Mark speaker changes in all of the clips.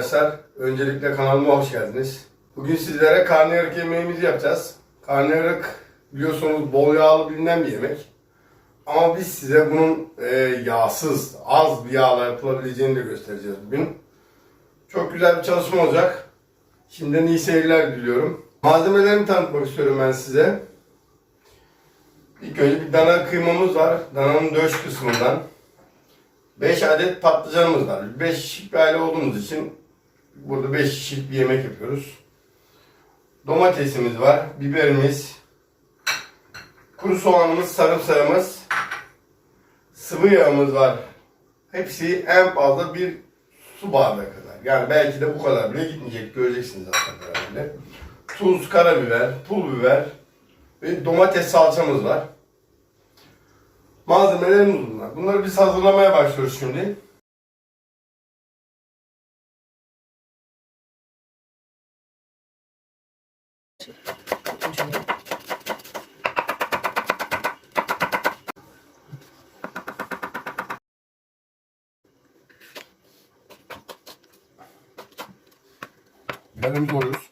Speaker 1: arkadaşlar. Öncelikle kanalıma hoş geldiniz. Bugün sizlere karnıyarık yemeğimizi yapacağız. Karnıyarık biliyorsunuz bol yağlı bilinen bir yemek. Ama biz size bunun e, yağsız, az bir yağla yapılabileceğini de göstereceğiz bugün. Çok güzel bir çalışma olacak. Şimdiden iyi seyirler diliyorum. Malzemelerimi tanıtmak istiyorum ben size. İlk önce bir dana kıymamız var. Dananın döş kısmından. 5 adet patlıcanımız var. 5 kişilik bir aile olduğumuz için burada 5 kişilik bir yemek yapıyoruz. Domatesimiz var, biberimiz, kuru soğanımız, sarımsağımız, sıvı yağımız var. Hepsi en fazla bir su bardağı kadar. Yani belki de bu kadar bile gitmeyecek. Göreceksiniz zaten herhalde. Tuz, karabiber, pul biber ve domates salçamız var. Malzemelerimiz bunlar. Bunları biz hazırlamaya başlıyoruz şimdi. Biberimizi doğruyoruz.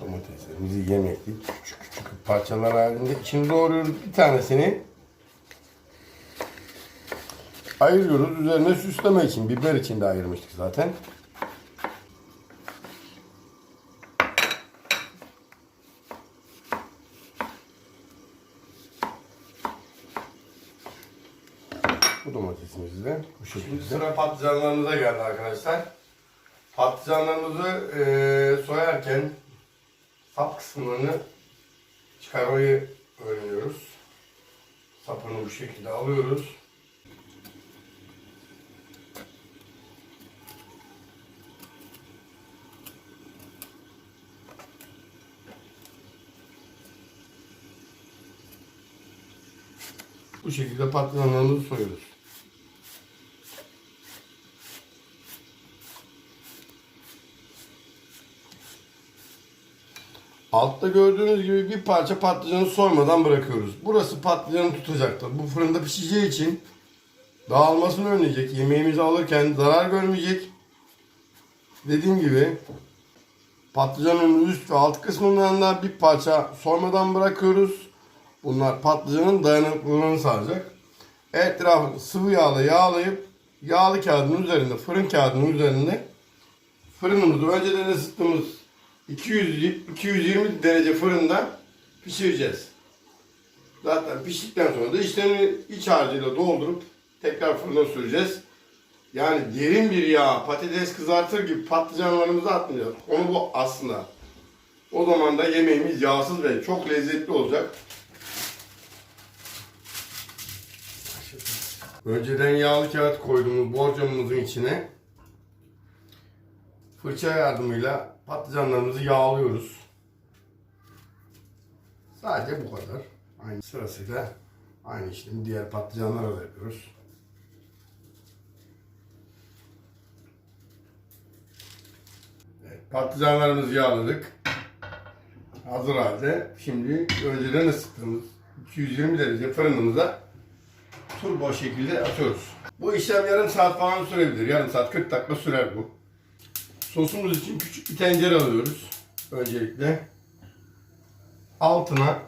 Speaker 1: Domateslerimizi yemeklik küçük küçük parçalar halinde içini doğruyoruz. Bir tanesini ayırıyoruz. Üzerine süsleme için, biber için de ayırmıştık zaten. Bu domatesimizi de bu şekilde. Şimdi sıra patlıcanlarımıza geldi arkadaşlar. Patlıcanlarımızı eee, soyarken sap kısımlarını çıkarmayı öğreniyoruz. Sapını bu şekilde alıyoruz. Bu şekilde patlıcanlarımızı soyuyoruz. Altta gördüğünüz gibi bir parça patlıcanı soymadan bırakıyoruz. Burası patlıcanı tutacaktır. Bu fırında pişeceği için dağılmasını önleyecek. Yemeğimizi alırken zarar görmeyecek. Dediğim gibi patlıcanın üst ve alt kısmından da bir parça soymadan bırakıyoruz. Bunlar patlıcanın dayanıklılığını sağlayacak. Etrafını sıvı yağla yağlayıp yağlı kağıdın üzerinde, fırın kağıdının üzerinde fırınımızı önceden ısıttığımız 200 220 derece fırında pişireceğiz. Zaten piştikten sonra da işlemini iç harcıyla doldurup tekrar fırına süreceğiz. Yani derin bir yağ, patates kızartır gibi patlıcanlarımızı atmayacağız. Onu bu aslında. O zaman da yemeğimiz yağsız ve çok lezzetli olacak. Önceden yağlı kağıt koyduğumuz borcamımızın içine fırça yardımıyla patlıcanlarımızı yağlıyoruz. Sadece bu kadar. Aynı sırasıyla aynı işlemi diğer patlıcanlara da yapıyoruz. Evet, patlıcanlarımızı yağladık. Hazır halde. Şimdi önceden ısıttığımız 220 derece fırınımıza turbo şekilde atıyoruz. Bu işlem yarım saat falan sürebilir. Yarım saat 40 dakika sürer bu. Sosumuz için küçük bir tencere alıyoruz. Öncelikle. Altına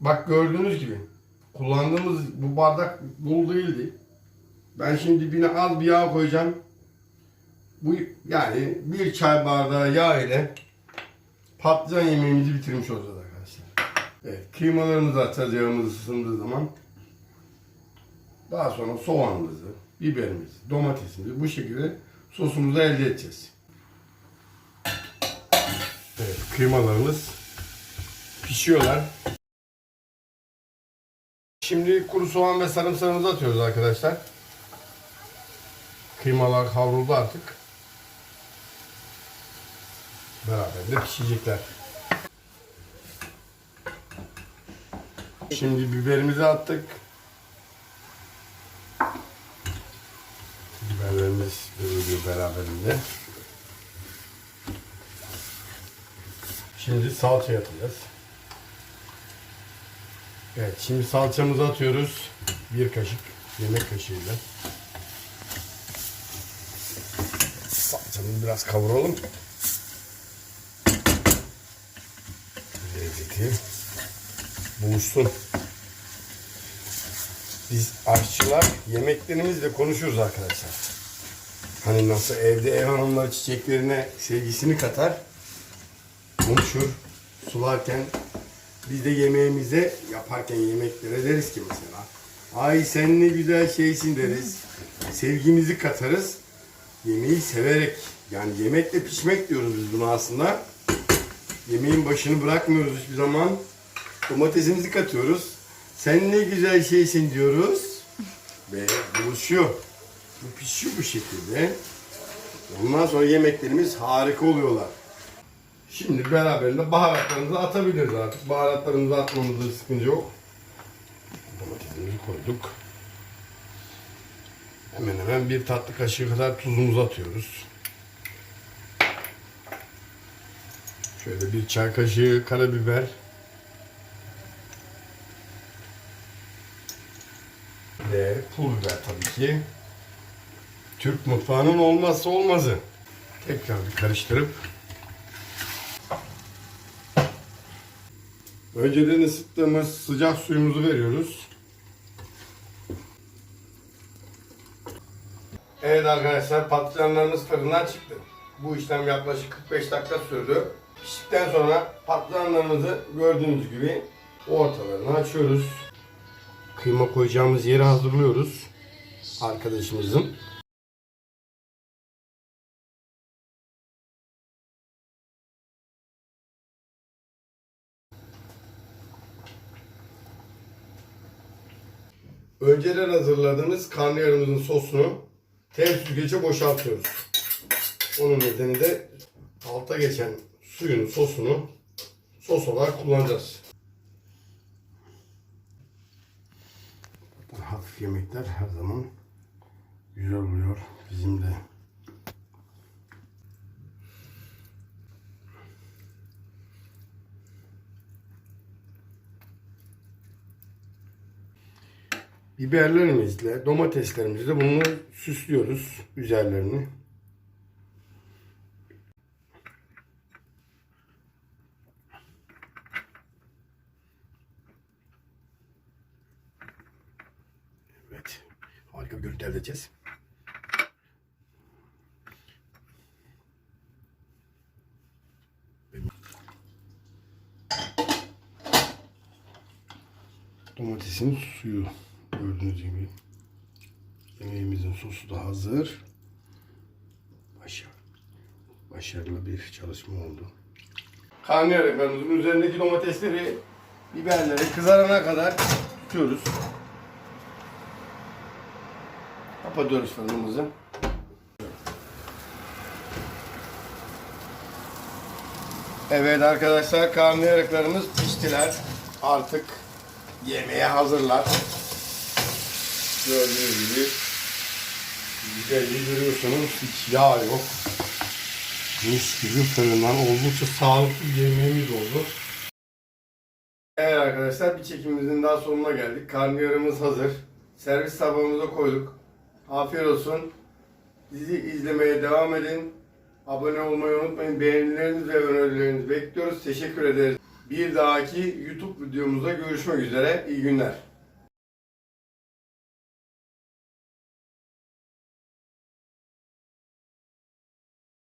Speaker 1: bak gördüğünüz gibi kullandığımız bu bardak dolu değildi. Ben şimdi dibine az bir yağ koyacağım. Bu yani bir çay bardağı yağ ile patlıcan yemeğimizi bitirmiş olacağız arkadaşlar. Evet, kıymalarımızı atacağız yağımız ısındığı zaman. Daha sonra soğanımızı, biberimizi, domatesimizi bu şekilde sosumuzu elde edeceğiz. Evet, kıymalarımız pişiyorlar. Şimdi kuru soğan ve sarımsağımızı atıyoruz arkadaşlar. Kıymalar kavruldu artık. Beraber de pişecekler. Şimdi biberimizi attık. Biber dövülüyor beraberinde. Şimdi salça yapacağız. Evet şimdi salçamızı atıyoruz. Bir kaşık yemek kaşığıyla. Salçamızı biraz kavuralım. Lezzeti buluşsun. Biz aşçılar yemeklerimizle konuşuruz arkadaşlar. Hani nasıl evde ev hanımları çiçeklerine sevgisini katar. Konuşur. Sularken biz de yemeğimize yaparken yemeklere deriz ki mesela. Ay sen ne güzel şeysin deriz. Sevgimizi katarız. Yemeği severek yani yemekle pişmek diyoruz biz buna aslında. Yemeğin başını bırakmıyoruz hiçbir zaman. Domatesimizi katıyoruz. Sen ne güzel şeysin diyoruz. Ve buluşuyor. Bu pişiyor bu şekilde. Ondan sonra yemeklerimiz harika oluyorlar. Şimdi beraberinde baharatlarımızı atabiliriz artık. Baharatlarımızı atmamızda sıkıntı yok. Domatesimizi koyduk. Hemen hemen bir tatlı kaşığı kadar tuzumuzu atıyoruz. Şöyle bir çay kaşığı karabiber. Ve pul biber tabii ki. Türk mutfağının olmazsa olmazı. Tekrar bir karıştırıp Önceden ısıttığımız sıcak suyumuzu veriyoruz. Evet arkadaşlar patlıcanlarımız fırından çıktı. Bu işlem yaklaşık 45 dakika sürdü. Piştikten sonra patlıcanlarımızı gördüğünüz gibi ortalarını açıyoruz. Kıyma koyacağımız yeri hazırlıyoruz. Arkadaşımızın. Önceden hazırladığımız karnıyarımızın sosunu ters süzgece boşaltıyoruz. Onun nedeni de alta geçen suyun sosunu sos olarak kullanacağız. Hafif yemekler her zaman güzel oluyor. Bizim de biberlerimizle, domateslerimizle bunu süslüyoruz üzerlerini. Evet. Harika bir görüntü elde edeceğiz. Domatesin suyu gördüğünüz gibi. Yemeğimizin sosu da hazır. Başarılı, başarılı bir çalışma oldu. Karnıyarık ekmeğimizin üzerindeki domatesleri, biberleri kızarana kadar tutuyoruz. Kapatıyoruz fırınımızı. Evet arkadaşlar karnıyarıklarımız piştiler. Artık yemeğe hazırlar. Gördüğünüz gibi güzelliği görüyorsunuz. Hiç yağ yok. Mis gibi fırından oldukça sağlıklı bir yemeğimiz oldu. Evet arkadaşlar bir çekimimizin daha sonuna geldik. Karnıyarımız hazır. Servis tabağımıza koyduk. Afiyet olsun. Bizi izlemeye devam edin. Abone olmayı unutmayın. Beğenileriniz ve önerilerinizi bekliyoruz. Teşekkür ederiz. Bir dahaki YouTube videomuzda görüşmek üzere. İyi günler.